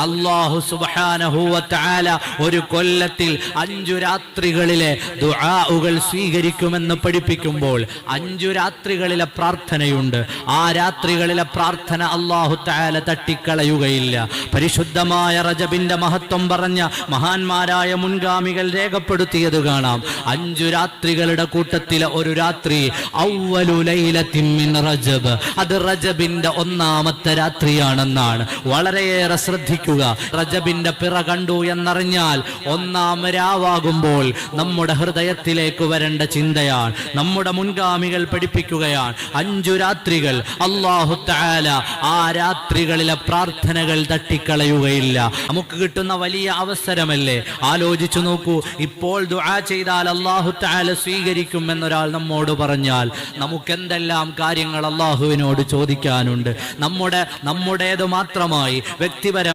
അള്ളാഹു സുബാനഹൂവത്താല ഒരു കൊല്ലത്തിൽ അഞ്ചു രാത്രികളിലെ ദുആഉകൾ സ്വീകരിക്കുമെന്ന് പഠിപ്പിക്കുമ്പോൾ അഞ്ചു രാത്രികളിലെ പ്രാർത്ഥനയുണ്ട്. ആ രാത്രികളിലെ പ്രാർത്ഥന അള്ളാഹു താല തട്ടിക്കളയുകയില്ല. പരിശുദ്ധമായ റജബിന്റെ മഹത്വം പറഞ്ഞ മഹാന്മാരായ മുൻഗാമികൾ രേഖപ്പെടുത്തിയത് കാണാം. അഞ്ചു രാത്രികളുടെ കൂട്ടത്തിലെ ഒരു രാത്രി റജബ്. അത് റജബിന്റെ ഒന്നാമത്തെ രാത്രിയാണെന്നാണ്. വളരെയേറെ ശ്രദ്ധിക്കുക റജബിന്റെ പിറ കണ്ടു എന്നറിഞ്ഞാൽ ഒന്നാം രാവാകുമ്പോൾ നമ്മുടെ ഹൃദയത്തിലേക്ക് വരേണ്ട ചിന്തയാണ്. നമ്മുടെ മുൻഗാമികൾ പഠിപ്പിക്കുകയാണ്. അഞ്ചു രാത്രികൾ. അള്ളാഹു താല ആ രാത്രികളിലെ പ്രാർത്ഥനകൾ തട്ടിക്കളയുകയില്ല. നമുക്ക് കിട്ടുന്ന വലിയ അവസരമല്ലേ? ആലോചിച്ചു നോക്കൂ. ഇപ്പോൾ ദുആ ചെയ്താൽ അള്ളാഹു താല സ്വീകരിക്കും എന്നൊരാൾ നമ്മോട് പറഞ്ഞാൽ നമുക്ക് എന്തെല്ലാം കാര്യങ്ങൾ അള്ളാഹുവിനോട് ചോദിക്കാനുണ്ട്? നമ്മുടെ നമ്മുടേത് മാത്രമായി വ്യക്തിപര